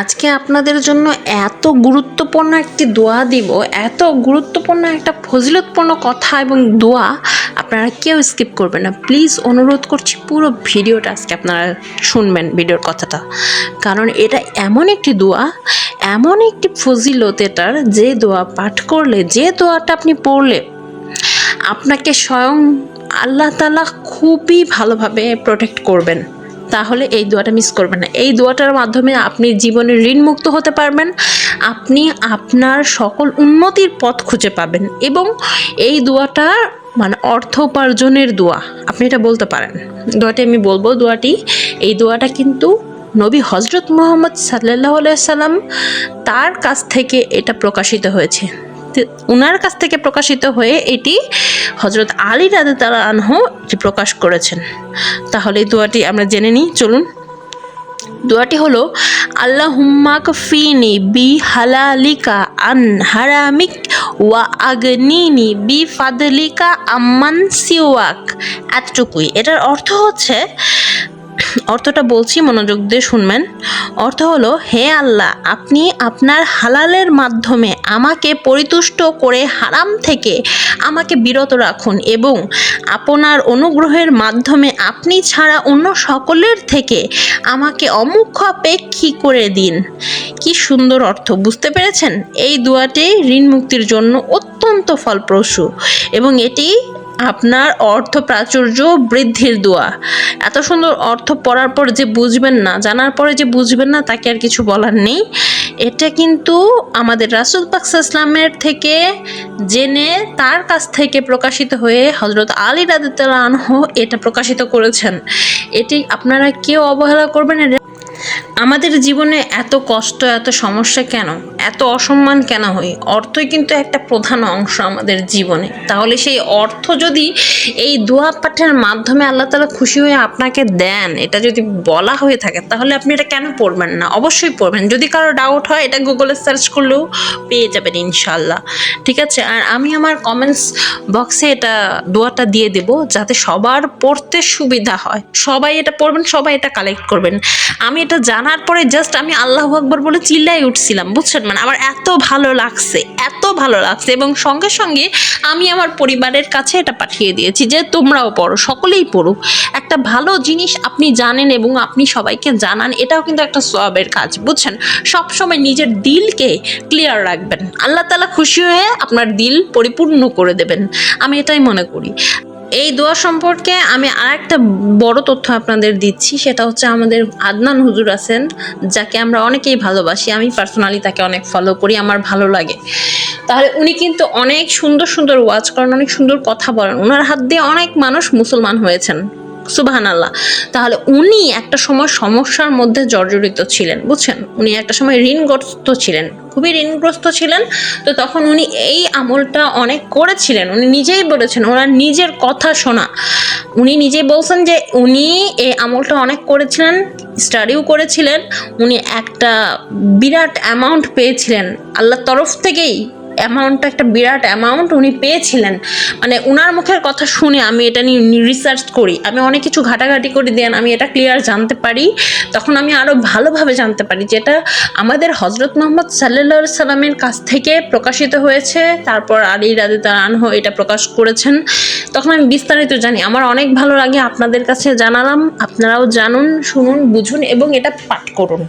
আজকে আপনাদের জন্য এত গুরুত্বপূর্ণ একটি দোয়া দিব, এত গুরুত্বপূর্ণ একটা ফজিলতপূর্ণ কথা এবং দোয়া আপনারা কেউ স্কিপ করবেন না। প্লিজ অনুরোধ করছি পুরো ভিডিওটা আজকে আপনারা শুনবেন ভিডিওর কথাটা। কারণ এটা এমন একটি দোয়া, এমন একটি ফজিলত এটার যে দোয়া পাঠ করলে, যে দোয়াটা আপনি পড়লে আপনাকে স্বয়ং আল্লাহ তালা খুবই ভালোভাবে প্রোটেক্ট করবেন। তাহলে এই দোয়াটা মিস করবেন না। এই দোয়াটার মাধ্যমে আপনি জীবনে ঋণমুক্ত হতে পারবেন, আপনি আপনার সকল উন্নতির পথ খুঁজে পাবেন এবং এই দোয়াটা মানে অর্থ উপার্জনের দোয়া, আপনি এটা বলতে পারেন। দোয়াটি আমি বলব, দোয়াটি, এই দোয়াটা কিন্তু নবী হজরত মোহাম্মদ সাল্লাহ সাল্লাম তার কাছ থেকে এটা প্রকাশিত হয়েছে। উনার কাছ থেকে প্রকাশিত হয়ে এটি হজরত আলী রাদে তালা আনহ এটি প্রকাশ করেছেন। তাহলে দোয়াটি আমরা জেনে নিই, চলুন। দোয়াটি হলো আল্লাহ হুম্মাক ফিনি বি হালালিকা আন হারামিক ওয়া আগনিনি বি ফাদলিকা আম্মান সিওয়াক। এতটুকুই। এটার অর্থ হচ্ছে অর্থটা বলছি, মনোযোগ দিয়ে শুনবেন। অর্থ হলো, হে আল্লাহ, আপনি আপনার হালালের মাধ্যমে আমাকে পরিতুষ্ট করে হারাম থেকে আমাকে বিরত রাখুন এবং আপনার অনুগ্রহের মাধ্যমে আপনি ছাড়া অন্য সকলের থেকে আমাকে অমুখাপেক্ষী করে দিন। কি সুন্দর অর্থ, বুঝতে পেরেছেন? এই দোয়াটি ঋণ মুক্তির জন্য অত্যন্ত ফলপ্রসূ এবং এটি আপনার অর্থ প্রাচুর্য বৃদ্ধির দোয়া। এত সুন্দর অর্থ পড়ার পর যে বুঝবেন না, জানার পরে যে বুঝবেন না, তাকে আর কিছু বলার নেই। এটা কিন্তু আমাদের রাসুল পাকসা ইসলামের থেকে জেনে তার কাছ থেকে প্রকাশিত হয়ে হজরত আলী রাদিতাল্লাহ আনহ এটা প্রকাশিত করেছেন। এটি আপনারা কেউ অবহেলা করবেন আমাদের জীবনে এত কষ্ট, এত সমস্যা কেন? এত অসম্মান কেন হয়? অর্থই কিন্তু একটা প্রধান অংশ আমাদের জীবনে। তাহলে সেই অর্থ যদি এই দোয়া পাঠের মাধ্যমে আল্লাহ তালা খুশি হয়ে আপনাকে দেন, এটা যদি বলা হয়ে থাকে, তাহলে আপনি এটা কেন পড়বেন না? অবশ্যই পড়বেন। যদি কারও ডাউট হয়, এটা গুগলে সার্চ করলেও পেয়ে যাবেন ইনশাল্লাহ ঠিক আছে? আর আমি আমার কমেন্টস বক্সে এটা দোয়াটা দিয়ে দেব, যাতে সবার পড়তে সুবিধা হয়। সবাই এটা পড়বেন, সবাই এটা কালেক্ট করবেন। আমি এটা জানার পরে জাস্ট আমি আল্লাহ আকবর বলে চিল্লাই উঠছিলাম, বুঝছেন? মানে আমার এত ভালো লাগছে, এত ভালো লাগছে এবং সঙ্গে সঙ্গে আমি আমার পরিবারের কাছে এটা পাঠিয়ে দিয়েছি যে তোমরাও পড়ো, সকলেই পড়ুক। একটা ভালো জিনিস আপনি জানেন এবং আপনি সবাইকে জানান, এটাও কিন্তু একটা সবের কাজ, বুঝছেন? সবসময় নিজের দিলকে ক্লিয়ার রাখবেন। আল্লাহ তালা খুশি হয়ে আপনার দিল পরিপূর্ণ করে দেবেন। আমি এটাই মনে করি। এই দোয়া সম্পর্কে আমি আর একটা বড় তথ্য আপনাদের দিচ্ছি, সেটা হচ্ছে আমাদের আদনান হুজুর আছেন, যাকে আমরা অনেকেই ভালোবাসি, আমি পার্সোনালি তাকে অনেক ফলো করি, আমার ভালো লাগে। তাহলে উনি কিন্তু অনেক সুন্দর সুন্দর ওয়াজ করেন, অনেক সুন্দর কথা বলেন। ওনার হাত দিয়ে অনেক মানুষ মুসলমান হয়েছেন। সুবাহান আল্লাহ তাহলে উনি একটা সময় সমস্যার মধ্যে জর্জরিত ছিলেন, বুঝছেন? উনি একটা সময় ঋণগ্রস্ত ছিলেন, খুবই ঋণগ্রস্ত ছিলেন। তো তখন উনি এই আমলটা অনেক করেছিলেন। উনি নিজেই বলেছেন, ওনার নিজের কথা শোনা। উনি নিজেই বলছেন যে উনি এই আমলটা অনেক করেছিলেন স্টাডিও করেছিলেন। উনি একটা বিরাট অ্যামাউন্ট পেয়েছিলেন আল্লাহর তরফ থেকেই। অ্যামাউন্টটা একটা বিরাট অ্যামাউন্ট উনি পেয়েছিলেন। মানে ওনার মুখের কথা শুনে আমি এটা নিয়ে রিসার্চ করি। আমি অনেক কিছু ঘাটাঘাটি করে দেন, আমি এটা ক্লিয়ার জানতে পারি। তখন আমি আরও ভালোভাবে জানতে পারি যেটা আমাদের হজরত মোহাম্মদ সাল্লা সাল্লামের কাছ থেকে প্রকাশিত হয়েছে, তারপর আলী রাদে আনহ এটা প্রকাশ করেছেন। তখন আমি বিস্তারিত জানি। আমার অনেক ভালো লাগে, আপনাদের কাছে জানালাম, আপনারাও জানুন, শুনুন, বুঝুন এবং এটা পাঠ করুন।